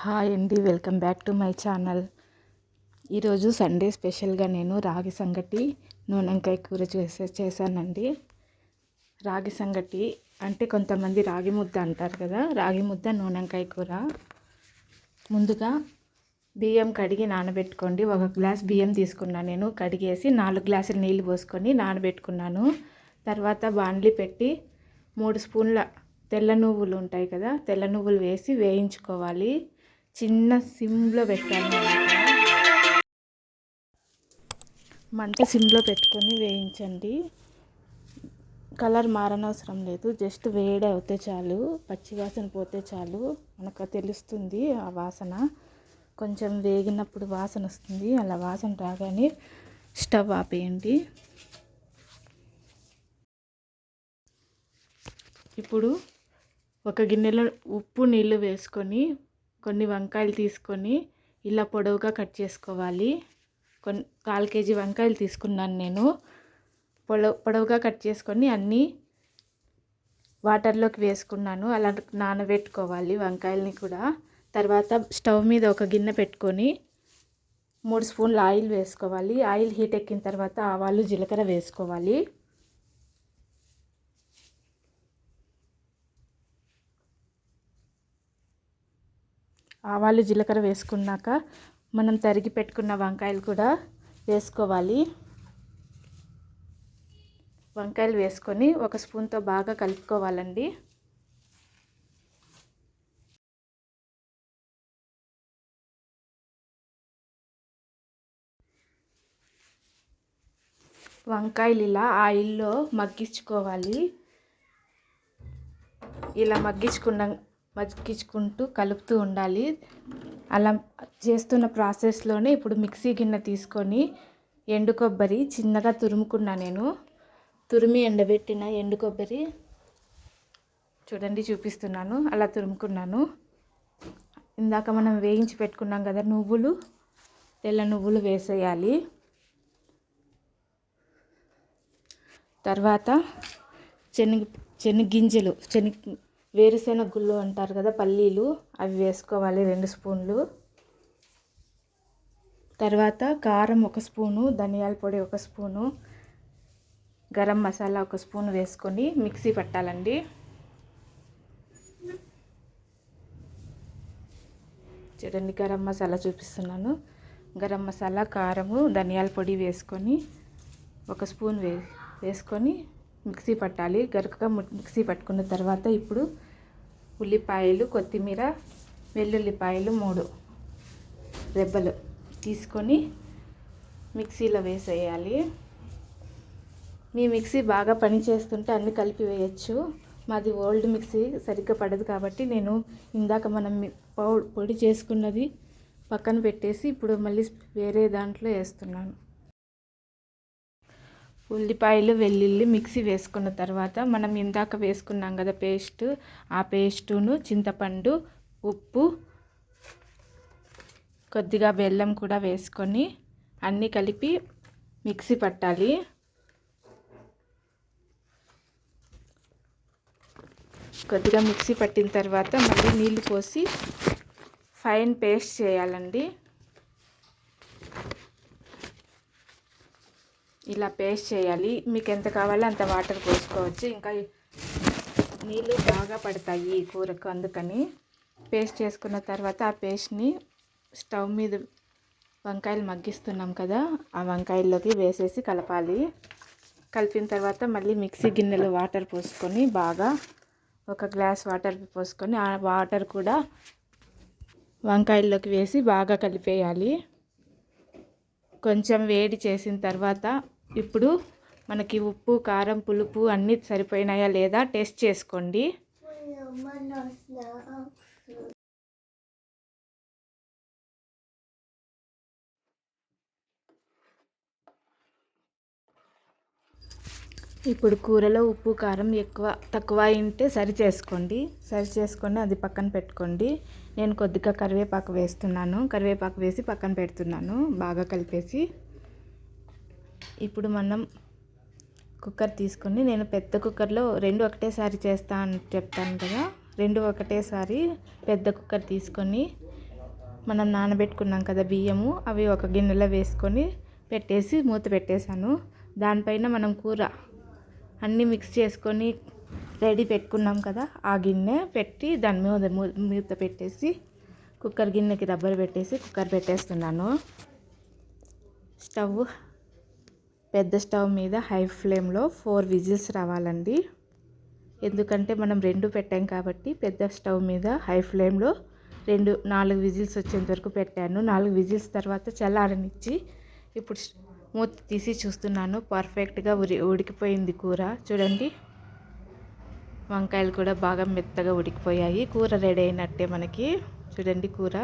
Hi అండి welcome back to my channel. ఈరోజు Sunday స్పెషల్గా నేను రాగి సంగటి నూనెంకాయ కూర చేసే చేశానండి. రాగి సంగటి అంటే కొంతమంది రాగి ముద్ద అంటారు కదా రాగి ముద్ద నూనెంకాయ కూర. ముందుగా బియ్యం కడిగి నానబెట్టుకోండి. ఒక గ్లాస్ బియ్యం తీసుకున్నాను నేను. కడిగేసి నాలుగు గ్లాసులు నీళ్ళు పోసుకొని నానబెట్టుకున్నాను. తర్వాత బాండ్లీ పెట్టి మూడు స్పూన్ల తెల్ల నువ్వులు ఉంటాయి కదా తెల్ల నువ్వులు వేసి వేయించుకోవాలి. చిన్న సిమ్లో పెట్టాలి మంట సిమ్లో పెట్టుకొని వేయించండి. కలర్ మారనవసరం లేదు. జస్ట్ వేడి అవుతే చాలు. పచ్చి వాసన పోతే చాలు. మనకు తెలుస్తుంది ఆ వాసన. కొంచెం వేగినప్పుడు వాసన వస్తుంది. అలా వాసన రాగానే స్టవ్ ఆపేయండి. ఇప్పుడు ఒక గిన్నెలో ఉప్పు నీళ్ళు వేసుకొని కొన్ని వంకాయలు తీసుకొని ఇలా పొడవుగా కట్ చేసుకోవాలి. కొన్ని కాల్ కేజీ వంకాయలు తీసుకున్నాను నేను. పొడవు పొడవుగా కట్ చేసుకొని అన్నీ వాటర్లోకి వేసుకున్నాను. అలా నానబెట్టుకోవాలి వంకాయలని కూడా. తర్వాత స్టవ్ మీద ఒక గిన్నె పెట్టుకొని మూడు స్పూన్ల ఆయిల్ వేసుకోవాలి. ఆయిల్ హీట్ ఎక్కిన తర్వాత ఆవాలు జీలకర్ర వేసుకోవాలి. ఆవాలు జీలకర్ర వేసుకున్నాక మనం తరిగి పెట్టుకున్న వంకాయలు కూడా వేసుకోవాలి. వంకాయలు వేసుకొని ఒక స్పూన్తో బాగా కలుపుకోవాలండి. వంకాయలు ఇలా ఆయిల్లో మగ్గించుకోవాలి. ఇలా మగ్గించుకున్న మగ్గించుకుంటూ కలుపుతూ ఉండాలి. అలా చేస్తున్న ప్రాసెస్లోనే ఇప్పుడు మిక్సీ గిన్నె తీసుకొని ఎండు కొబ్బరి చిన్నగా తురుముకున్నా నేను. తురిమి ఎండబెట్టిన ఎండు కొబ్బరి చూడండి చూపిస్తున్నాను. అలా తురుముకున్నాను. ఇందాక మనం వేయించి పెట్టుకున్నాం కదా నువ్వులు తెల్ల నువ్వులు వేసేయాలి. తర్వాత శనగ శనగింజలు శనగ వేరుశెనగ గుళ్ళు అంటారు కదా పల్లీలు అవి వేసుకోవాలి రెండు స్పూన్లు. తర్వాత కారం ఒక స్పూను ధనియాల పొడి ఒక స్పూను గరం మసాలా ఒక స్పూన్ వేసుకొని మిక్సీ పట్టాలండి. చూడండి గరం మసాలా చూపిస్తున్నాను. గరం మసాలా కారము ధనియాల పొడి వేసుకొని ఒక స్పూన్ వే వేసుకొని మిక్సీ పట్టాలి. గరుకుగా మిక్సీ పట్టుకున్న తర్వాత ఇప్పుడు ఉల్లిపాయలు కొత్తిమీర వెల్లుల్లిపాయలు మూడు రెబ్బలు తీసుకొని మిక్సీలో వేసేయాలి. మీ మిక్సీ బాగా పని చేస్తుంటే అన్నీ కలిపి వేయచ్చు. మాది ఓల్డ్ మిక్సీ సరిగ్గా పడదు కాబట్టి నేను ఇందాక మనం పొడి చేసుకున్నది పక్కన పెట్టేసి ఇప్పుడు మళ్ళీ వేరే దాంట్లో వేస్తున్నాను. ఉల్లిపాయలు వెల్లుల్లి మిక్సీ వేసుకున్న తర్వాత మనం ఇందాక వేసుకున్నాం కదా పేస్ట్ ఆ పేస్టును చింతపండు ఉప్పు కొద్దిగా బెల్లం కూడా వేసుకొని అన్నీ కలిపి మిక్సీ పట్టాలి. కొద్దిగా మిక్సీ పట్టిన తర్వాత మళ్ళీ నీళ్ళు పోసి ఫైన్ పేస్ట్ చేయాలండి. ఇలా పేస్ట్ చేయాలి. మీకు ఎంత కావాలో అంత వాటర్ పోసుకోవచ్చు. ఇంకా నీళ్ళు బాగా పడతాయి ఈ కూరకు అందుకని. పేస్ట్ చేసుకున్న తర్వాత ఆ పేస్ట్ని స్టవ్ మీద వంకాయలు మగ్గిస్తున్నాం కదా ఆ వంకాయల్లోకి వేసేసి కలపాలి. కలిపిన తర్వాత మళ్ళీ మిక్సీ గిన్నెలో వాటర్ పోసుకొని బాగా ఒక గ్లాస్ వాటర్ పోసుకొని ఆ వాటర్ కూడా వంకాయల్లోకి వేసి బాగా కలిపేయాలి. కొంచెం వేడి చేసిన తర్వాత ఇప్పుడు మనకి ఉప్పు కారం పులుపు అన్నీ సరిపోయినాయా లేదా టేస్ట్ చేసుకోండి. ఇప్పుడు కూరలో ఉప్పు కారం ఎక్కువ తక్కువ అయింటే సరి చేసుకోండి. సరి చేసుకొని అది పక్కన పెట్టుకోండి. నేను కొద్దిగా కరివేపాకు వేస్తున్నాను. కరివేపాకు వేసి పక్కన పెడుతున్నాను. బాగా కలిపేసి ఇప్పుడు మనం కుక్కర్ తీసుకొని నేను పెద్ద కుక్కర్లో రెండు ఒకటేసారి చేస్తా అని చెప్తాను కదా రెండు ఒకటేసారి పెద్ద కుక్కర్ తీసుకొని మనం నానబెట్టుకున్నాం కదా బియ్యము అవి ఒక గిన్నెలో వేసుకొని పెట్టేసి మూత పెట్టేశాను. దానిపైన మనం కూర అన్నీ మిక్స్ చేసుకొని రెడీ పెట్టుకున్నాం కదా ఆ గిన్నె పెట్టి దాని మీద మూత పెట్టేసి కుక్కర్ గిన్నెకి రబ్బర్ పెట్టేసి కుక్కర్ పెట్టేస్తున్నాను. స్టవ్ పెద్ద స్టవ్ మీద హై ఫ్లేమ్లో ఫోర్ విజిల్స్ రావాలండి. ఎందుకంటే మనం రెండు పెట్టాం కాబట్టి పెద్ద స్టవ్ మీద హై ఫ్లేమ్లో రెండు నాలుగు విజిల్స్ వచ్చేంత వరకు పెట్టాను. నాలుగు విజిల్స్ తర్వాత చల్లారనిచ్చి ఇప్పుడు మూత తీసి చూస్తున్నాను. పర్ఫెక్ట్గా ఉడి ఉడికిపోయింది కూర. చూడండి. వంకాయలు కూడా బాగా మెత్తగా ఉడికిపోయాయి. కూర రెడీ అయినట్టే మనకి. చూడండి కూర.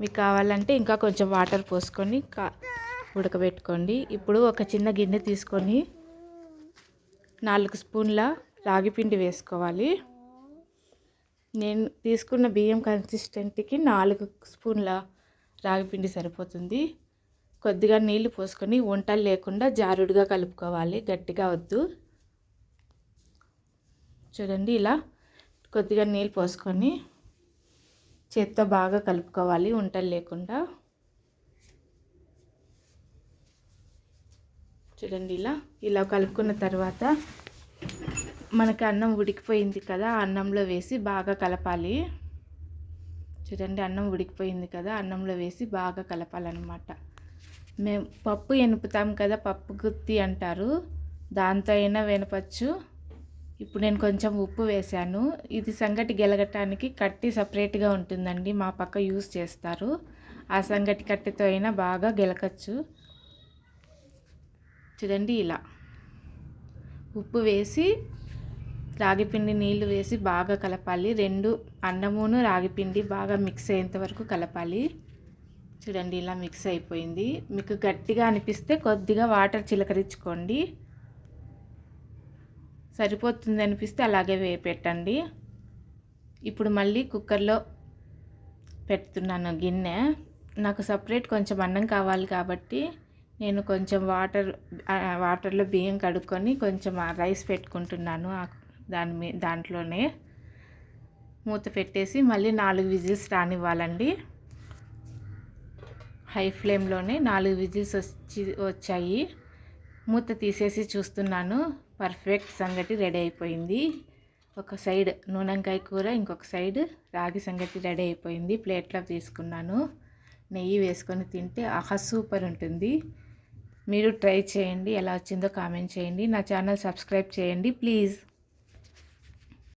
మీకు కావాలంటే ఇంకా కొంచెం వాటర్ పోసుకొని కా ఉడకబెట్టుకోండి. ఇప్పుడు ఒక చిన్న గిన్నె తీసుకొని నాలుగు స్పూన్ల రాగి పిండి వేసుకోవాలి. నేను తీసుకున్న బియ్యం కన్సిస్టెంట్కి నాలుగు స్పూన్ల రాగి పిండి సరిపోతుంది. కొద్దిగా నీళ్ళు పోసుకొని వంటలు లేకుండా జారుడుగా కలుపుకోవాలి. గట్టిగా వద్దు. చూడండి ఇలా కొద్దిగా నీళ్ళు పోసుకొని చేత్తో బాగా కలుపుకోవాలి. వంటలు లేకుండా. చూడండి ఇలా. ఇలా కలుపుకున్న తర్వాత మనకి అన్నం ఉడికిపోయింది కదా అన్నంలో వేసి బాగా కలపాలి. చూడండి అన్నం ఉడికిపోయింది కదా అన్నంలో వేసి బాగా కలపాలన్నమాట. మేము పప్పు ఎనుపుతాం కదా పప్పు గుత్తి అంటారు. దాంతో అయినా వినపచ్చు. ఇప్పుడు నేను కొంచెం ఉప్పు వేశాను. ఇది సంగటి గెలగటానికి కట్టి సపరేట్గా ఉంటుందండి మా పక్క యూస్ చేస్తారు. ఆ సంగటి కట్టెతో అయినా బాగా గెలకచ్చు. చూడండి ఇలా. ఉప్పు వేసి రాగిపిండి నీళ్ళు వేసి బాగా కలపాలి. రెండు అన్నమును రాగిపిండి బాగా మిక్స్ అయ్యేంత వరకు కలపాలి. చూడండి ఇలా మిక్స్ అయిపోయింది. మీకు గట్టిగా అనిపిస్తే కొద్దిగా వాటర్ చిలకరించుకోండి. సరిపోతుంది అనిపిస్తే అలాగే వేపెట్టండి ఇప్పుడు మళ్ళీ కుక్కర్లో పెడుతున్నాను గిన్నె. నాకు సపరేట్ కొంచెం అన్నం కావాలి కాబట్టి నేను కొంచెం వాటర్ వాటర్లో బియ్యం కడుక్కొని కొంచెం రైస్ పెట్టుకుంటున్నాను. దాని మీ దాంట్లోనే మూత పెట్టేసి మళ్ళీ నాలుగు విజిల్స్ రానివ్వాలండి. హై ఫ్లేమ్లోనే నాలుగు విజిల్స్ వచ్చి వచ్చాయి. మూత తీసేసి చూస్తున్నాను. పర్ఫెక్ట్ సంగటి రెడీ అయిపోయింది. ఒక సైడ్ నూనెంకాయ కూర ఇంకొక సైడ్ రాగి సంగటి రెడీ అయిపోయింది. ప్లేట్లో తీసుకున్నాను. నెయ్యి వేసుకొని తింటే ఆహా సూపర్ ఉంటుంది. మీరు ట్రై చేయండి ఎలా వచ్చిందో కామెంట్ చేయండి నా ఛానల్ సబ్స్క్రైబ్ చేయండి ప్లీజ్.